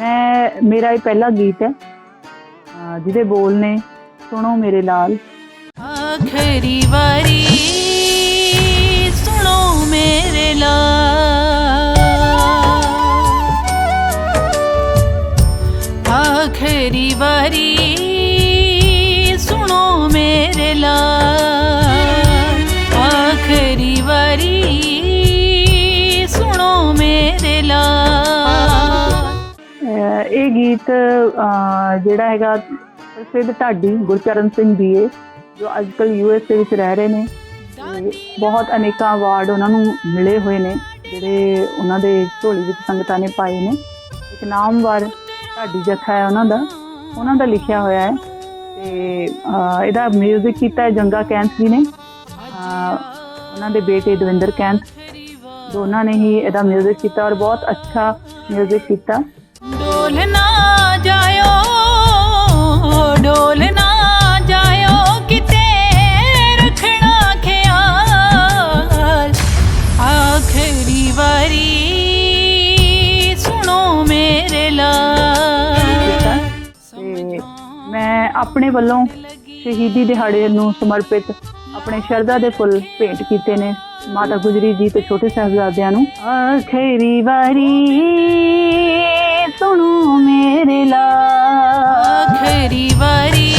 ਮੈਂ, ਮੇਰਾ ਇਹ ਪਹਿਲਾ ਗੀਤ ਹੈ ਜਿਹਦੇ ਬੋਲ ਨੇ, ਸੁਣੋ ਮੇਰੇ ਲਾਲ। ਆਖਰੀ ਵਾਰੀ, ਸੁਣੋ ਮੇਰੇ ਲਾਲ। ਆਖਰੀ ਵਾਰੀ, ਸੁਣੋ ਮੇਰੇ ਲਾਲ। ਇਹ ਗੀਤ ਅਹ ਜਿਹੜਾ ਹੈਗਾ ਪ੍ਰਸਿੱਧ ਢਾਡੀ ਗੁਰਚਰਨ ਸਿੰਘ ਦੀਏ ਜੋ ਅੱਜਕੱਲ ਯੂਐਸਏ ਵਿੱਚ ਰਹਿ ਰਹੇ ਨੇ ਤੇ ਬਹੁਤ ਅਨੇਕਾਂ ਅਵਾਰਡ ਉਹਨਾਂ ਨੂੰ ਮਿਲੇ ਹੋਏ ਨੇ ਜਿਹੜੇ ਉਹਨਾਂ ਦੇ ਝੋਲੀ ਵਿੱਚ ਸੰਗਤਾਂ ਨੇ ਪਾਏ ਨੇ ਇੱਕ ਨਾਮਵਰ ਢਾਡੀ ਜਥਾ ਹੈ ਉਹਨਾਂ ਦਾ ਉਹਨਾਂ ਦਾ ਲਿਖਿਆ ਹੋਇਆ ਹੈ ਤੇ ਅਹ ਇਹਦਾ 뮤직 ਕੀਤਾ ਹੈ ਜੰਗਾ ਕੈਂਥ ਜੀ ਨੇ ਅਹ ਉਹਨਾਂ ਦੇ ਬੇਟੇ ਦਵਿੰਦਰ ਕੈਂਥ ਦੋਨਾਂ ਨੇ ਹੀ ਇਹਦਾ 뮤직 ਕੀਤਾ ਔਰ ਬਹੁਤ ਅੱਛਾ 뮤직 ਕੀਤਾ ਡੋਲ ਨਾ ਜਾਇਓ ਡੋਲ ਨਾ ਜਾਇਓ ਕਿਤੇ ਰੱਖਣਾ ਖਿਆਲ। ਆਖਰੀ ਵਾਰੀ ਸੁਣੋ ਮੇਰੇ ਲਾਲ। ਕੀਤਾ ਤੇ। ਮੈਂ ਆਪਣੇ ਵੱਲੋਂ ਸ਼ਹੀਦੀ ਦਿਹਾੜੇ ਨੂੰ ਸਮਰਪਿਤ ਆਪਣੇ ਸ਼ਰਧਾ ਦੇ ਫੁੱਲ ਭੇਂਟ ਕੀਤੇ ਨੇ ਮਾਤਾ ਗੁਜਰੀ ਜੀ ਤੇ ਛੋਟੇ ਸਾਹਿਬਜ਼ਾਦਿਆਂ ਨੂੰ। ਆਖਰੀ ਵਾਰੀ ਸੁਣੋ ਮੇਰੇ ਲਾਲ। ਆਖਰੀ ਵਾਰੀ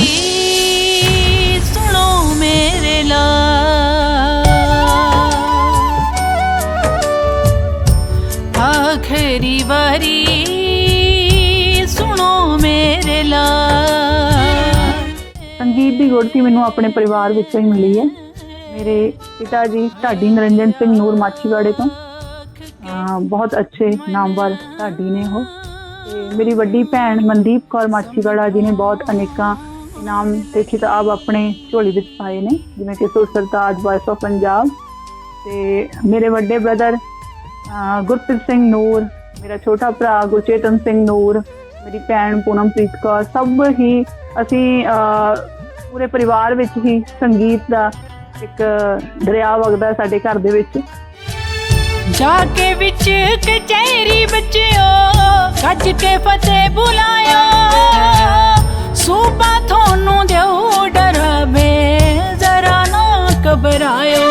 ਸੁਣੋ ਮੇਰੇ ਆਖਰੀ ਵਾਰੀ ਸੁਣੋ ਮੇਰੇ ਲਾਲ। ਸੰਗੀਤ ਦੀ ਗੁੜਤੀ ਮੈਨੂੰ ਆਪਣੇ ਪਰਿਵਾਰ ਵਿੱਚੋਂ ਹੀ ਮਿਲੀ ਹੈ। ਮੇਰੇ ਪਿਤਾ ਜੀ ਢਾਡੀ ਨਰਿੰਜਨ ਸਿੰਘ ਨੂਰ ਮਾਛੀਵਾੜੇ ਤੋਂ। ਬਹੁਤ ਅੱਛੇ ਨਾਮਵਰ ਢਾਡੀ ਨੇ ਉਹ। ਤੇ ਮੇਰੀ ਵੱਡੀ ਭੈਣ ਮਨਦੀਪ ਕੌਰ ਮਾਛੀਵਾੜਾ ਜੀ ਨੇ ਬਹੁਤ ਅਨੇਕਾਂ ਇਨਾਮ ਤੇ ਖਿਤਾਬ ਆਪਣੇ ਝੋਲੀ ਵਿੱਚ ਪਾਏ ਨੇ, ਜਿਵੇਂ ਕਿ ਸੁਰ ਸਰਤਾਜ ਵਾਇਸ ਆਫ ਪੰਜਾਬ ਤੇ ਮੇਰੇ ਵੱਡੇ ਬ੍ਰਦਰ ਗੁਰਪ੍ਰੀਤ ਸਿੰਘ ਨੂਰ, ਮੇਰਾ ਛੋਟਾ ਭਰਾ ਗੁਰਚੇਤਨ ਸਿੰਘ ਨੂਰ, ਮੇਰੀ ਭੈਣ ਪੂਨਮਪ੍ਰੀਤ ਕੌਰ, ਸਭ ਹੀ ਅਸੀਂ ਪੂਰੇ ਪਰਿਵਾਰ ਵਿੱਚ ਹੀ ਸੰਗੀਤ ਦਾ ਇੱਕ ਦਰਿਆ ਵਗਦਾ ਸਾਡੇ ਘਰ ਦੇ ਵਿੱਚ। ਜਾ ਕੇ ਵਿੱਚ ਕਚਹਿਰੀ ਬੱਚਿਓ। ਗੱਜ ਕੇ ਫਤਿਹ ਬੁਲਾਇਓ। ਸੂਬਾ ਤੁਹਾਨੂੰ ਦਿਓ ਡਰਵੇ ਜ਼ਰਾ ਨਾ ਘਬਰਾਇਓ।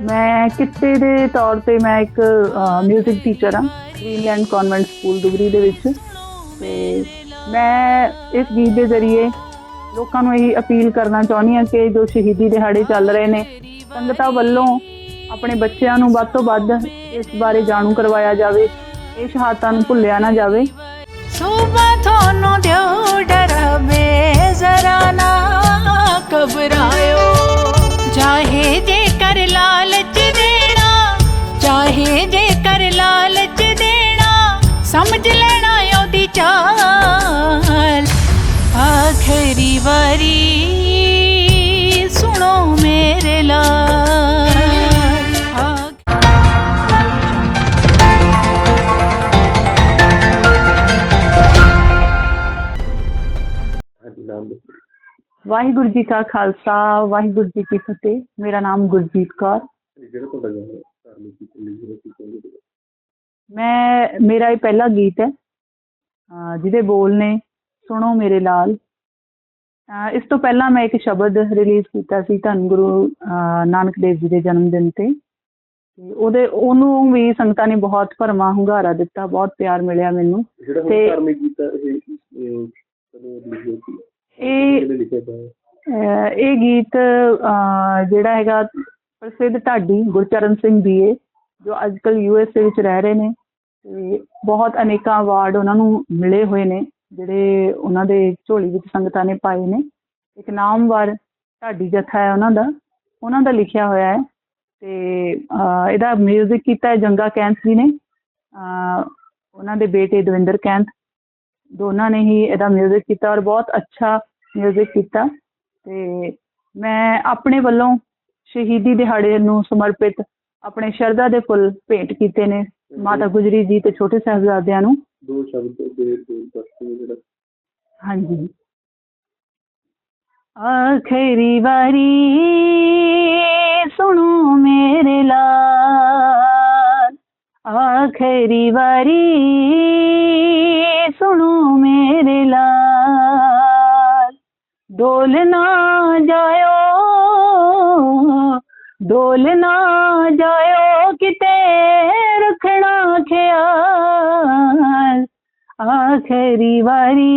ਮੈਂ ਕਿੱਤੇ ਦੇ ਤੌਰ ਤੇ ਮੈਂ ਇੱਕ 뮤직 ਟੀਚਰ ਹਾਂ ਗ੍ਰੀਨਲੈਂਡ ਕਨਵੈਂਟ ਸਕੂਲ ਦੁਗਰੀ ਦੇ ਵਿੱਚ। ਤੇ ਮੈਂ ਇਸ ਗੀਤ ਦੇ ਜ਼ਰੀਏ ਲੋਕਾਂ ਨੂੰ ਇਹ ਅਪੀਲ ਕਰਨਾ ਚਾਹੁੰਦੀ ਹਾਂ ਕਿ ਜੋ ਸ਼ਹੀਦੀ ਦਿਹਾੜੇ ਚੱਲ ਰਹੇ ਨੇ, ਸੰਗਤਾਂ ਵੱਲੋਂ ਆਪਣੇ ਬੱਚਿਆਂ ਨੂੰ ਵੱਧ ਤੋਂ ਵੱਧ ਇਸ ਬਾਰੇ ਜਾਣੂ ਕਰਵਾਇਆ ਜਾਵੇ। ਇਹ ਸ਼ਹਾਦਤਾਂ ਨੂੰ ਭੁੱਲਿਆ ਨਾ ਜਾਵੇ। ਸੂਬਾ ਤੁਹਾਨੂੰ ਦਿਓ ਡਰਵੇ, ਜ਼ਰਾ ਨਾ ਘਬਰਾਇਓ। ਚਾਹੇ ਜੇ ਕਰ ਲਾਲਚ ਦੇਣਾ, ਚਾਹੇ ਜੇ ਕਰ ਲਾਲਚ ਦੇਣਾ, ਸਮਝ ਲੈਣਾ ਉਹਦੀ ਚਾਲ ਦੱਸੋ ਵਾਹਿਗੁਰੂ ਜੀ ਕਾ ਖਾਲਸਾ ਵਾਹਿਗੁਰੂ ਜੀ ਕੀ ਫਤਿਹ। ਮੇਰਾ ਨਾਮ ਗੁਰਜੀਤ ਕੌਰ। ਇਹ ਜਿਹੜਾ ਤੁਹਾਡਾ ਗਾਣਾ ਧਾਰਮਿਕ ਗੀਤ ਲਈ ਜਿਹੜਾ ਤੁਸੀਂ ਕਹਿੰਦੇ ਹੋ? ਮੈਂ ਮੇਰਾ ਇਹ ਪਹਿਲਾ ਗੀਤ ਹੈ। ਜਿਹਦੇ ਬੋਲ ਨੇ ਸੁਣੋ ਮੇਰੇ ਲਾਲ। ਇਸ ਤੋਂ ਪਹਿਲਾਂ ਮੈਂ ਇੱਕ ਸ਼ਬਦ ਰਿਲੀਜ਼ ਕੀਤਾ ਸੀ ਧੰਨ ਗੁਰੂ ਨਾਨਕ ਦੇਵ ਜੀ ਦੇ ਜਨਮ ਦਿਨ ਤੇ। ਉਹਦੇ ਉਹਨੂੰ ਵੀ ਸੰਗਤਾਂ ਨੇ ਬਹੁਤ ਭਰਵਾਂ ਹੁੰਗਾਰਾ ਦਿੱਤਾ ਬਹੁਤ ਪਿਆਰ ਮਿਲਿਆ ਮੈਨੂੰ। ਤੇ- ਧਾਰਮਿਕ ਗੀਤ ਹੈ ਇਹ ਇਹ ਗੀਤ ਜਿਹੜਾ ਹੈਗਾ ਪ੍ਰਸਿੱਧ ਢਾਡੀ ਗੁਰਚਰਨ ਸਿੰਘ ਦੀਏ ਜੋ ਅੱਜਕੱਲ ਯੂਐਸਏ ਵਿੱਚ ਰਹਿ ਰਹੇ ਨੇ। ਤੇ ਬਹੁਤ ਅਨੇਕਾਂ ਅਵਾਰਡ ਉਹਨਾਂ ਨੂੰ ਮਿਲੇ ਹੋਏ ਨੇ ਜਿਹੜੇ ਉਹਨਾਂ ਦੇ ਝੋਲੀ ਵਿੱਚ ਸੰਗਤਾਂ ਨੇ ਪਾਏ ਨੇ। ਇੱਕ ਨਾਮਵਰ ਢਾਡੀ ਜਥਾ ਹੈ ਉਹਨਾਂ ਦਾ ਉਹਨਾਂ ਦਾ ਲਿਖਿਆ ਹੋਇਆ ਹੈ। ਤੇ ਇਹਦਾ 뮤직 ਕੀਤਾ ਹੈ ਜੰਗਾ ਕੈਂਥ ਜੀ ਨੇ। ਉਹਨਾਂ ਦੇ ਬੇਟੇ ਦਵਿੰਦਰ ਕੈਂਥ। ਦੋਨਾਂ ਨੇ ਹੀ ਇਹਦਾ 뮤직 ਕੀਤਾ ਔਰ ਬਹੁਤ ਅੱਛਾ 뮤직 ਕੀਤਾ ਤੇ ਮੈਂ ਆਪਣੇ ਵੱਲੋਂ ਸ਼ਹੀਦੀ ਦਿਹਾੜੇ ਨੂੰ ਸਮਰਪਿਤ ਆਪਣੇ ਸ਼ਰਧਾ ਦੇ ਫੁੱਲ ਭੇਂਟ ਕੀਤੇ ਨੇ ਮਾਤਾ ਗੁਜਰੀ ਜੀ ਤੇ ਛੋਟੇ ਸਾਹਿਬਜ਼ਾਦਿਆਂ ਨੂੰ ਦੋ ਸ਼ਬਦ ਦੇ ਦੋ ਦੱਸੋ ਜਿਹੜਾ ਹਾਂਜੀ ਆਖਰੀ ਵਾਰੀ ਸੁਣੋ ਮੇਰੇ ਲਾਲ ਆਖਰੀ ਵਾਰੀ सुनो मेरे लाल डोल ना जायो डोल ना जायो किते रखना ख्याल आखरी वारी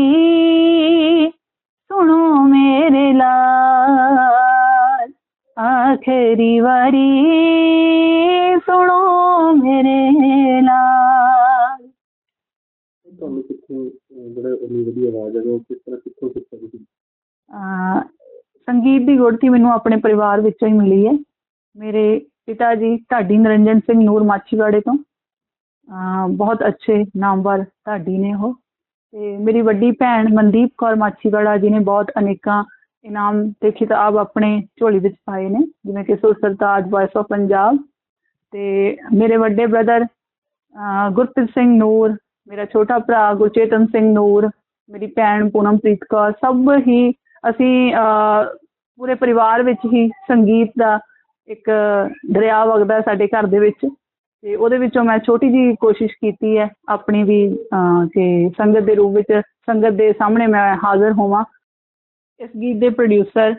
सुनो मेरे लाल आखरी वारी सुनो मेरे ਕਿੱਥੋਂ ਅਹ, ਜਿਹੜਾ ਇੰਨੀ ਵਧੀਆ ਆਵਾਜ਼ ਹੈ ਉਹ ਕਿਸ ਤਰ੍ਹਾਂ ਕਿੱਥੋਂ ਸਿੱਖਿਆ ਤੁਸੀਂ ਅਹ ਸੰਗੀਤ ਦੀ ਗੁੜਤੀ ਮੈਨੂੰ ਆਪਣੇ ਪਰਿਵਾਰ ਵਿੱਚੋਂ ਹੀ ਮਿਲੀ ਹੈ। ਮੇਰੇ ਪਿਤਾ ਜੀ ਢਾਡੀ ਨਰਿੰਜਨ ਸਿੰਘ ਨੂਰ ਮਾਛੀਵਾੜੇ ਤੋਂ। ਅਹ ਬਹੁਤ ਅੱਛੇ ਨਾਮਵਰ ਢਾਡੀ ਨੇ ਉਹ। ਤੇ ਮੇਰੀ ਵੱਡੀ ਭੈਣ ਮਨਦੀਪ ਕੌਰ ਮਾਛੀਵਾੜਾ ਜੀ ਨੇ ਬਹੁਤ ਅਨੇਕਾਂ ਇਨਾਮ ਤੇ ਖਿਤਾਬ ਆਪਣੇ ਝੋਲੀ ਵਿੱਚ ਪਾਏ ਨੇ ਜਿਵੇਂ ਕਿ ਸੁਰ ਸਰਤਾਜ ਵਾਇਸ ਆਫ ਪੰਜਾਬ ਤੇ ਮੇਰੇ ਵੱਡੇ ਬ੍ਰਦਰ ਗੁਰਪ੍ਰੀਤ ਸਿੰਘ ਨੂਰ ਮੇਰਾ ਛੋਟਾ ਭਰਾ ਗੁਰਚੇਤਨ ਸਿੰਘ ਨੂਰ ਮੇਰੀ ਭੈਣ ਪੂਨਮਪ੍ਰੀਤ ਕੌਰ ਸਭ ਹੀ ਅਸੀਂ ਪੂਰੇ ਪਰਿਵਾਰ ਵਿੱਚ ਹੀ ਸੰਗੀਤ ਦਾ ਇੱਕ ਦਰਿਆ ਵਗਦਾ ਸਾਡੇ ਘਰ ਦੇ ਵਿੱਚ ਤੇ ਉਹਦੇ ਵਿੱਚੋਂ ਮੈਂ ਛੋਟੀ ਜੀ ਕੋਸ਼ਿਸ਼ ਕੀਤੀ ਹੈ ਆਪਣੀ ਵੀ ਅਹ, ਕਿ ਸੰਗਤ ਦੇ ਰੂਪ ਵਿੱਚ ਸੰਗਤ ਦੇ ਸਾਹਮਣੇ ਮੈਂ ਹਾਜ਼ਰ ਹੋਵਾਂ। ਇਸ ਗੀਤ ਦੇ ਪ੍ਰੋਡਿਊਸਰ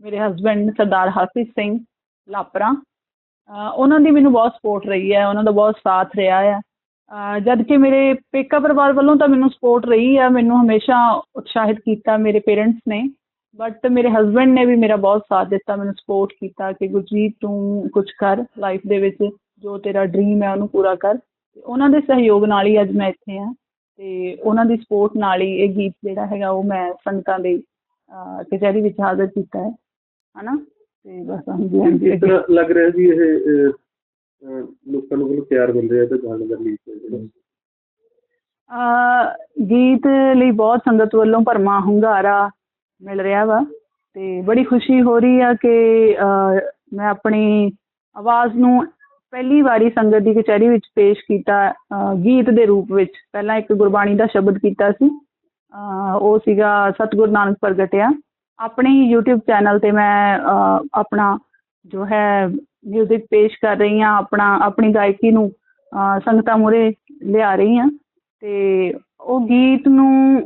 ਮੇਰੇ ਹਸਬੰਡ ਸਰਦਾਰ ਹਰਪ੍ਰੀਤ ਸਿੰਘ ਲਾਪਰਾ। ਅਹ, ਉਹਨਾਂ ਦੀ ਮੈਨੂੰ ਬਹੁਤ ਸਪੋਰਟ ਰਹੀ ਹੈ ਉਹਨਾਂ ਦਾ ਬਹੁਤ ਸਾਥ ਰਿਹਾ ਹੈ ਜਦ ਕਿ ਮੇਰੇ ਪੇਕਾ ਪਰਿਵਾਰ ਵੱਲੋਂ ਤਾਂ ਮੈਨੂੰ ਸਪੋਰਟ ਰਹੀ ਆ, ਮੈਨੂੰ ਹਮੇਸ਼ਾ ਉਤਸ਼ਾਹਿਤ ਕੀਤਾ ਮੇਰੇ ਪੇਰੈਂਟਸ ਨੇ ਬਟ ਮੇਰੇ ਹਸਬੰਡ ਨੇ ਵੀ ਮੇਰਾ ਬਹੁਤ ਸਾਥ ਦਿੱਤਾ, ਮੈਨੂੰ ਸਪੋਰਟ ਕੀਤਾ ਕਿ ਗੁਰਜੀਤ ਤੂੰ ਕੁਝ ਕਰ ਲਾਈਫ ਦੇ ਵਿੱਚ, ਜੋ ਤੇਰਾ ਡ੍ਰੀਮ ਹੈ ਉਹਨੂੰ ਪੂਰਾ ਕਰ। ਉਹਨਾਂ ਦੇ ਸਹਿਯੋਗ ਨਾਲ ਹੀ ਅੱਜ ਮੈਂ ਇੱਥੇ ਆ ਤੇ ਉਹਨਾਂ ਦੀ ਸਪੋਰਟ ਨਾਲ ਹੀ ਇਹ ਗੀਤ ਜਿਹੜਾ ਹੈਗਾ ਉਹ ਮੈਂ ਸੰਗਤਾਂ ਦੇ ਕਚਹਿਰੀ ਵਿੱਚ ਹਾਜ਼ਰ ਕੀਤਾ ਹੈ। ਹਨਾ? ਤੇ ਬਸ ਹਾਂਜੀ ਹਾਂਜੀ। ਲੱਗ ਰਿਹਾ ਜੀ ਇਹ ਲੋਕਾਂ ਨੂੰ ਕੋਲ ਪਿਆਰ ਮਿਲ ਰਿਹਾ ਤੇ ਗਾਣੇ ਦਾ ਲੀਕ ਹੈ ਜਿਹੜਾ ਅਹ ਗੀਤ ਲਈ ਬਹੁਤ ਸੰਗਤ ਵੱਲੋਂ ਭਰਮਾ ਹੁੰਗਾਰਾ ਮਿਲ ਰਿਹਾ ਵਾ ਤੇ ਬੜੀ ਖੁਸ਼ੀ ਹੋ ਰਹੀ ਆ ਕਿ ਮੈਂ ਆਪਣੀ ਆਵਾਜ਼ ਨੂੰ ਪਹਿਲੀ ਵਾਰੀ ਸੰਗਤ ਦੀ ਕਚਹਿਰੀ ਵਿੱਚ ਪੇਸ਼ ਕੀਤਾ ਗੀਤ ਦੇ ਰੂਪ ਵਿੱਚ। ਪਹਿਲਾਂ ਇੱਕ ਗੁਰਬਾਣੀ ਦਾ ਸ਼ਬਦ ਕੀਤਾ ਸੀ। ਉਹ ਸੀਗਾ ਸਤਿਗੁਰ ਨਾਨਕ ਪ੍ਰਗਟਿਆ। ਆਪਣੇ ਹੀ YouTube ਚੈਨਲ ਤੇ ਮੈਂ ਆਪਣਾ ਜੋ ਹੈ 뮤직 ਪੇਸ਼ ਕਰ ਰਹੀ ਹਾਂ ਆਪਣਾ ਆਪਣੀ ਗਾਇਕੀ ਨੂੰ ਸੰਗਤਾਂ ਮੂਹਰੇ ਲਿਆ ਰਹੀ ਹਾਂ। ਤੇ ਉਹ ਗੀਤ ਨੂੰ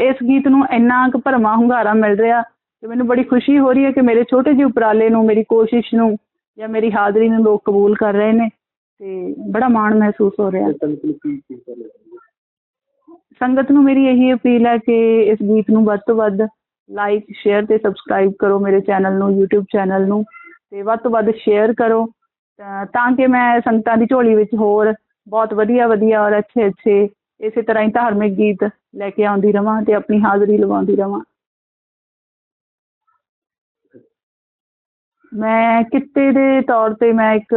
ਇਸ ਗੀਤ ਨੂੰ ਇੰਨਾ ਕੁ ਭਰਮਾ ਹੁੰਗਾਰਾ ਮਿਲ ਰਿਹਾ ਤੇ ਮੈਨੂੰ ਬੜੀ ਖੁਸ਼ੀ ਹੋ ਰਹੀ ਹੈ ਕਿ ਮੇਰੇ ਛੋਟੇ ਜਿਹੇ ਉਪਰਾਲੇ ਨੂੰ ਮੇਰੀ ਕੋਸ਼ਿਸ਼ ਨੂੰ ਜਾਂ ਮੇਰੀ ਹਾਜ਼ਰੀ ਨੂੰ ਲੋਕ ਕਬੂਲ ਕਰ ਰਹੇ ਨੇ ਤੇ ਬੜਾ ਮਾਣ ਮਹਿਸੂਸ ਹੋ ਰਿਹਾ। ਸੰਗਤ ਨੂੰ ਮੇਰੀ ਇਹੀ ਅਪੀਲ ਹੈ ਕਿ ਇਸ ਗੀਤ ਨੂੰ ਵੱਧ ਤੋਂ ਵੱਧ ਲਾਈਕ ਸ਼ੇਅਰ ਤੇ ਸਬਸਕ੍ਰਾਈਬ ਕਰੋ ਮੇਰੇ ਚੈਨਲ ਨੂੰ YouTube ਚੈਨਲ ਨੂੰ। ਤੇ ਵੱਧ ਤੋਂ ਵੱਧ ਸ਼ੇਅਰ ਕਰੋ। ਤਾਂ ਤਾਂ ਕਿ ਮੈਂ ਸੰਗਤਾਂ ਦੀ ਝੋਲੀ ਵਿੱਚ ਹੋਰ ਬਹੁਤ ਵਧੀਆ ਵਧੀਆ ਔਰ ਅੱਛੇ ਅੱਛੇ ਇਸੇ ਤਰ੍ਹਾਂ ਹੀ ਧਾਰਮਿਕ ਗੀਤ ਲੈ ਕੇ ਆਉਂਦੀ ਰਵਾਂ ਤੇ ਆਪਣੀ ਹਾਜ਼ਰੀ ਲਵਾਉਂਦੀ ਰਵਾਂ। ਮੈਂ ਕਿੱਤੇ ਦੇ ਤੌਰ ਤੇ ਮੈਂ ਇੱਕ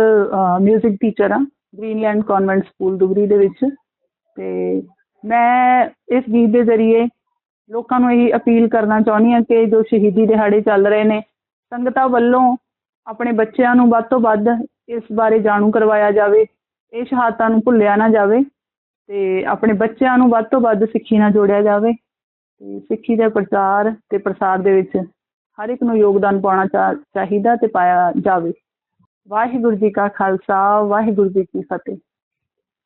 뮤직 ਟੀਚਰ ਹਾਂ ਗ੍ਰੀਨਲੈਂਡ ਕਨਵੈਂਟ ਸਕੂਲ ਦੁਗਰੀ ਦੇ ਵਿੱਚ। ਤੇ ਮੈਂ ਇਸ ਗੀਤ ਦੇ ਜ਼ਰੀਏ ਲੋਕਾਂ ਨੂੰ ਇਹ ਅਪੀਲ ਕਰਨਾ ਚਾਹੁੰਦੀ ਹਾਂ ਕਿ ਜੋ ਸ਼ਹੀਦੀ ਦਿਹਾੜੇ ਚੱਲ ਰਹੇ ਨੇ, ਸੰਗਤਾਂ ਵੱਲੋਂ ਆਪਣੇ ਬੱਚਿਆਂ ਨੂੰ ਵੱਧ ਤੋਂ ਵੱਧ ਇਸ ਬਾਰੇ ਜਾਣੂ ਕਰਵਾਇਆ ਜਾਵੇ, ਇਹ ਸ਼ਹਾਦਤਾਂ ਨੂੰ ਭੁੱਲਿਆ ਨਾ ਜਾਵੇ ਤੇ ਆਪਣੇ ਬੱਚਿਆਂ ਨੂੰ ਵੱਧ ਤੋਂ ਵੱਧ ਸਿੱਖੀ ਨਾਲ ਜੋੜਿਆ ਜਾਵੇ ਤੇ ਸਿੱਖੀ ਦੇ ਪ੍ਰਚਾਰ ਤੇ ਪ੍ਰਸਾਰ ਦੇ ਵਿੱਚ ਹਰ ਇੱਕ ਨੂੰ ਯੋਗਦਾਨ ਪਾਉਣਾ ਚਾ- ਚਾਹੀਦਾ ਤੇ ਪਾਇਆ ਜਾਵੇ। ਵਾਹਿਗੁਰੂ ਜੀ ਕਾ ਖਾਲਸਾ, ਵਾਹਿਗੁਰੂ ਜੀ ਕੀ ਫਤਿਹ।